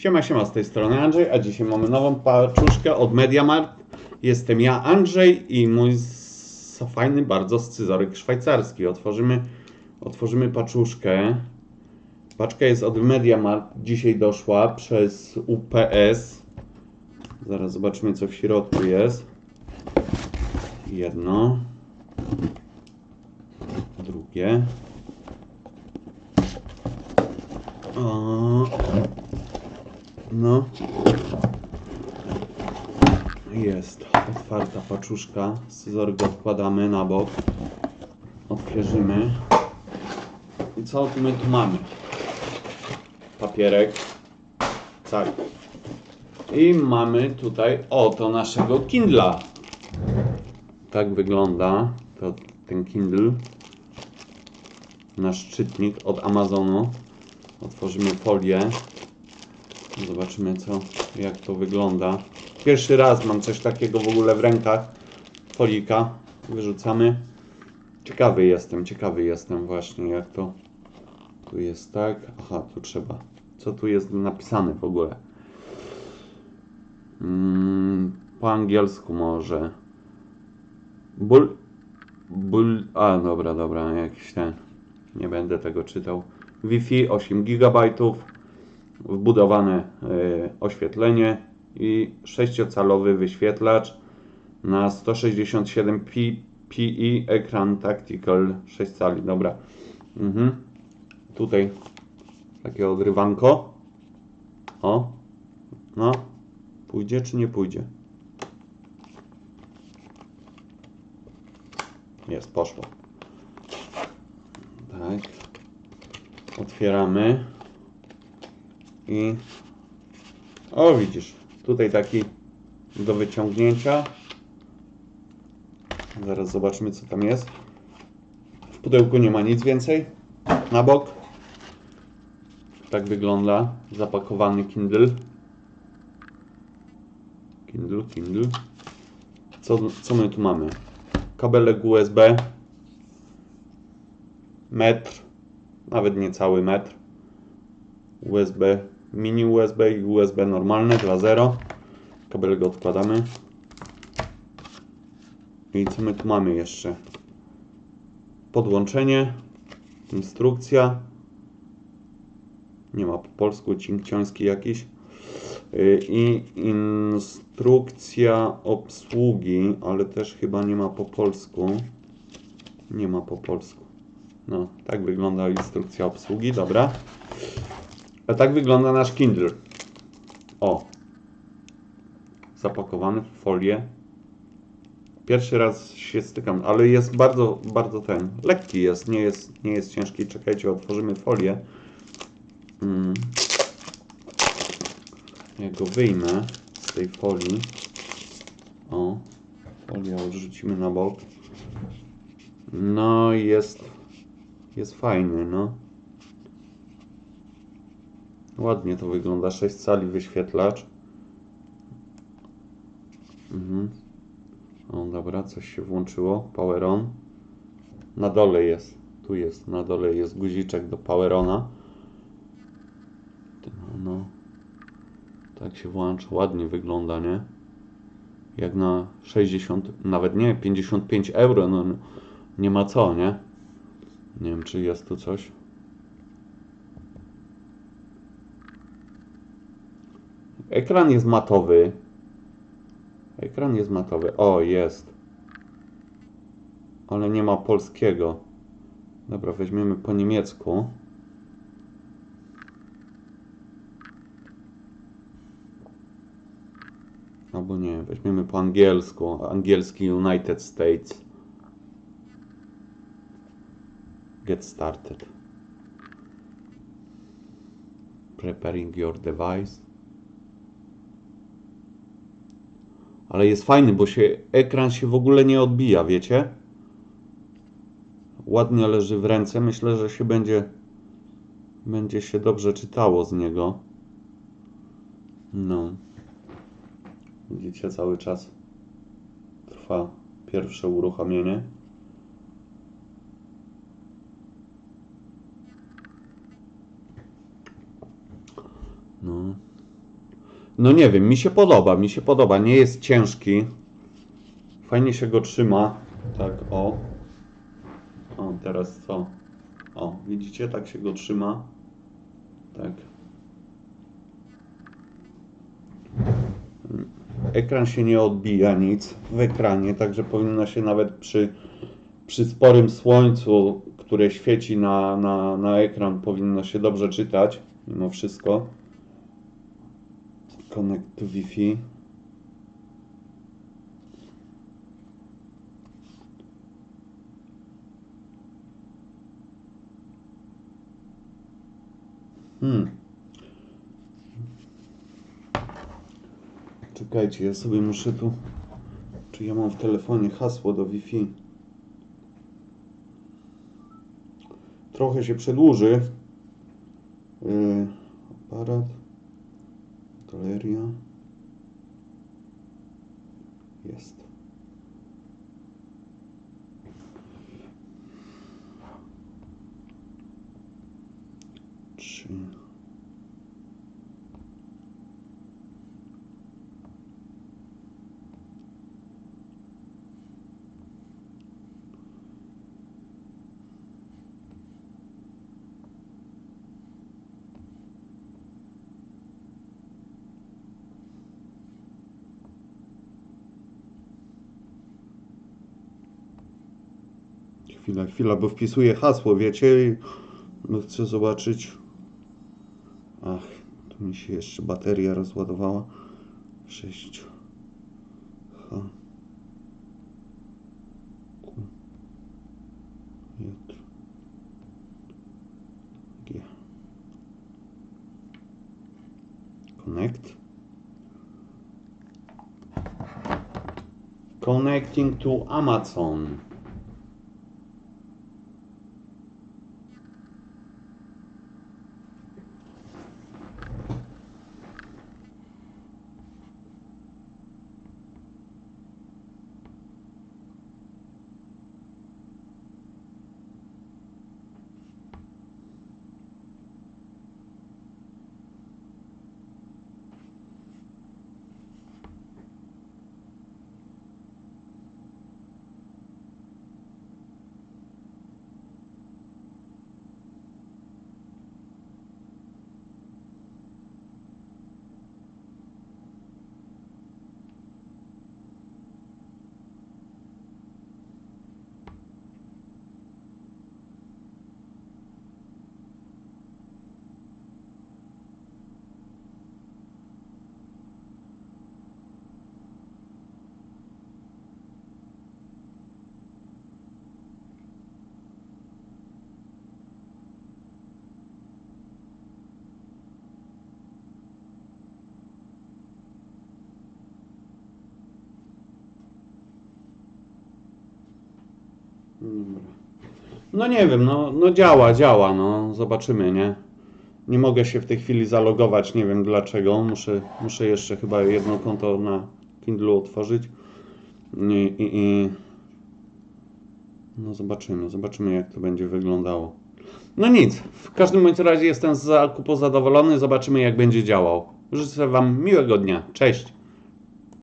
Siema, siema, z tej strony Andrzej, a dzisiaj mamy nową paczuszkę od MediaMarkt. Jestem ja, Andrzej i mój fajny bardzo scyzoryk szwajcarski. Otworzymy, otworzymy paczuszkę. Paczka jest od MediaMarkt, dzisiaj doszła przez UPS. Zaraz zobaczymy co w środku jest. Jedno. Drugie. O, no. Jest otwarta paczuszka. Scyzoryk odkładamy na bok. Odkwierzymy. I co tu my tu mamy? Papierek. Tak. I mamy tutaj oto naszego Kindla. Tak wygląda to, ten Kindle. Nasz czytnik od Amazonu. Otworzymy folię. Zobaczymy co, jak to wygląda. Pierwszy raz mam coś takiego w ogóle w rękach. Folika. Wyrzucamy. Ciekawy jestem, ciekawy jestem właśnie jak to tu jest tak. Aha, tu trzeba. Co tu jest napisane w ogóle? Mm, po angielsku może. Ból. Ból. A, dobra, dobra, jakiś ten. Nie będę tego czytał. Wi-Fi 8 GB, wbudowane oświetlenie i 6-calowy wyświetlacz na 167 pi, pi ekran tactical 6 cali. Dobra. Mhm. Tutaj takie odrywanko. O. No. Pójdzie czy nie pójdzie? Jest, poszło. Tak. Otwieramy. I. O, widzisz. Tutaj taki do wyciągnięcia. Zaraz zobaczymy, co tam jest. W pudełku nie ma nic więcej. Na bok. Tak wygląda zapakowany Kindle. Kindle, Kindle. Co, co my tu mamy? Kabelek USB. Metr. Nawet nie cały metr. USB, mini USB i USB normalne 2.0. Kabelek odkładamy. I co my tu mamy jeszcze? Podłączenie. Instrukcja. Nie ma po polsku, cinkciąski jakiś. Y, I instrukcja obsługi, ale też chyba nie ma po polsku. Nie ma po polsku. No, tak wygląda instrukcja obsługi, dobra. A tak wygląda nasz Kindle. O. Zapakowany w folię. Pierwszy raz się stykam, ale jest bardzo, bardzo ten. Lekki jest, nie jest, nie jest ciężki. Czekajcie, otworzymy folię. Mm. Ja go wyjmę z tej folii. O, folię odrzucimy na bok. No jest, jest fajny, no. Ładnie to wygląda. 6 cali wyświetlacz. Mhm. O, dobra, coś się włączyło. Power on. Na dole jest. Tu jest, na dole jest guziczek do power ona. No. Tak się włącza, ładnie wygląda, nie? Jak na 60, nawet nie, 55 euro, no, nie ma co, nie? Nie wiem, czy jest tu coś. Ekran jest matowy. Ekran jest matowy. O, jest. Ale nie ma polskiego. Dobra, weźmiemy po niemiecku. Albo nie, weźmiemy po angielsku. Angielski United States. Get started. Preparing your device. Ale jest fajny, bo się ekran się w ogóle nie odbija, wiecie? Ładnie leży w ręce. Myślę, że się będzie będzie się dobrze czytało z niego. No. Widzicie, cały czas trwa pierwsze uruchomienie. No. No nie wiem, mi się podoba, mi się podoba. Nie jest ciężki. Fajnie się go trzyma. Tak, o. O, teraz co? O, widzicie, tak się go trzyma. Tak. Ekran się nie odbija nic w ekranie, także powinno się nawet przy, przy sporym słońcu, które świeci na, na, na ekran, powinno się dobrze czytać, mimo wszystko. Connect to Wi-Fi. Hmm. Czekajcie, ja sobie muszę tu. Czy ja mam w telefonie hasło do Wi-Fi? Trochę się przedłuży. Jest. Chwila, chwila, bo wpisuję hasło, wiecie? i No chcę zobaczyć. Ach, tu mi się jeszcze bateria rozładowała. 6. H. Q. J. G. Connect. Connecting to Amazon. No nie wiem, no, no działa, działa, no zobaczymy, nie? Nie mogę się w tej chwili zalogować, nie wiem dlaczego. Muszę, muszę jeszcze chyba jedno konto na Kindle otworzyć. I, i, i... No zobaczymy, zobaczymy jak to będzie wyglądało. No nic, w każdym bądź razie jestem z zakupu zadowolony, zobaczymy jak będzie działał. Życzę Wam miłego dnia, cześć!